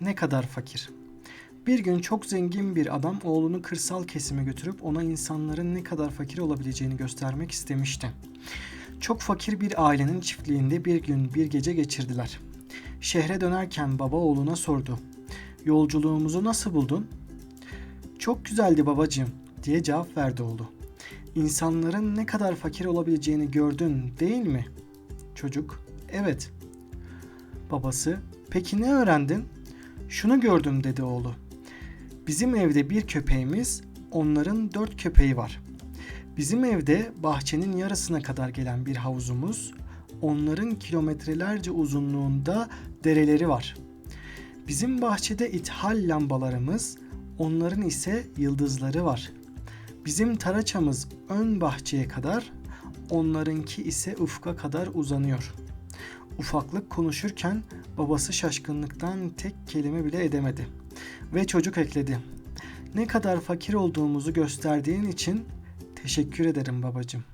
ne kadar fakir. Bir gün çok zengin bir adam oğlunu kırsal kesime götürüp ona insanların ne kadar fakir olabileceğini göstermek istemişti. Çok fakir bir ailenin çiftliğinde bir gün bir gece geçirdiler. Şehre dönerken baba oğluna sordu. Yolculuğumuzu nasıl buldun? Çok güzeldi babacığım diye cevap verdi oğlu. İnsanların ne kadar fakir olabileceğini gördün değil mi? Çocuk, evet. Babası, peki ne öğrendin? Şunu gördüm dedi oğlu. Bizim evde bir köpeğimiz, onların dört köpeği var. Bizim evde bahçenin yarısına kadar gelen bir havuzumuz, onların kilometrelerce uzunluğunda dereleri var. Bizim bahçede ithal lambalarımız, onların ise yıldızları var. Bizim taraçamız ön bahçeye kadar, onlarınki ise ufka kadar uzanıyor. Ufaklık konuşurken babası şaşkınlıktan tek kelime bile edemedi. Ve çocuk ekledi. Ne kadar fakir olduğumuzu gösterdiğin için teşekkür ederim babacığım.